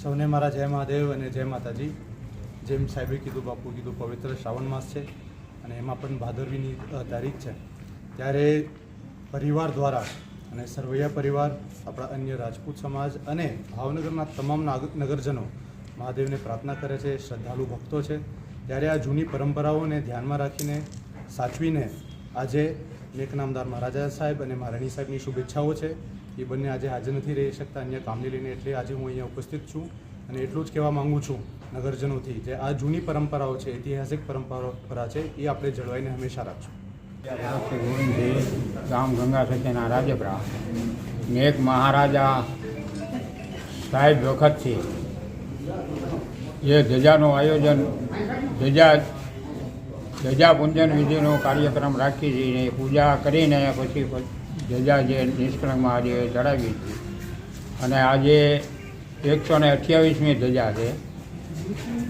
સૌને મારા જય મહાદેવ અને જય માતાજી. જેમ સાહેબે કીધું બાપુ કીધું, પવિત્ર શ્રાવણ માસ છે અને એમાં પણ ભાદરવીની તારીખ છે. ત્યારે પરિવાર દ્વારા અને સરવૈયા પરિવાર, આપણા અન્ય રાજપૂત સમાજ અને ભાવનગરના તમામ નગરજનો મહાદેવને પ્રાર્થના કરે છે, શ્રદ્ધાળુ ભક્તો છે. ત્યારે આ જૂની પરંપરાઓને ધ્યાનમાં રાખીને સાચવીને આજે મેઘનામદાર મહારાજા સાહેબ અને મહારાણી સાહેબની શુભેચ્છાઓ છે. એ બંને આજે હાજર નથી રહી શકતા, અન્ય કામને લઈને એટલે આજે હું અહીંયા ઉપસ્થિત છું અને એટલું જ કહેવા માંગુ છું નગરજનોથી જે આ જૂની પરંપરાઓ છે, ઐતિહાસિક પરંપરા છે, એ આપણે જળવાઈને હંમેશા રાખશું. રામ ગંગા સત્યના રાજપરા. નેક મહારાજા સાહેબ વખતથી જે ધજાનું આયોજન ધજા ધજા પૂજન વિધિનો કાર્યક્રમ રાખી છે એ પૂજા કરીને પછી ધજા જે નિષ્કળંગમાં આજે ચડાવી હતી અને આજે એકસો ને અઠ્યાવીસમી ધજા છે.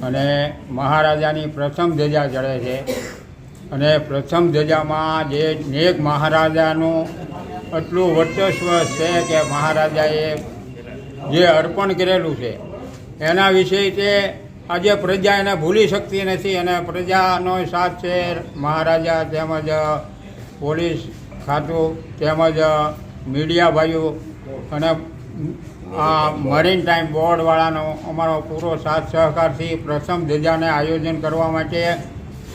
અને મહારાજાની પ્રથમ ધજા ચડે છે. અને પ્રથમ ધજામાં જે નેક મહારાજાનું એટલું વર્ચસ્વ છે કે મહારાજાએ જે અર્પણ કરેલું છે. એના વિશે તે આજે પ્રજા એને ભૂલી શકતી નથી અને પ્રજાનો સાથ છે મહારાજા તેમજ પોલીસ ખાતું તેમજ મીડિયા ભાઈઓ અને આ મરીન ટાઈમ બોર્ડવાળાનો અમારો પૂરો સાથ સહકારથી પ્રથમ ધજાને આયોજન કરવા માટે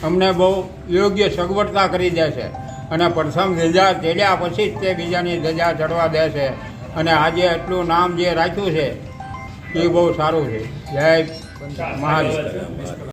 અમને બહુ યોગ્ય સગવડતા કરી દે છે અને પ્રથમ ધજા ચડ્યા પછી જ તે બીજાની ધજા ચડવા દે છે. અને આજે એટલું નામ જે રાખ્યું છે, એ બહુ સારું છે. જય મહાદેવ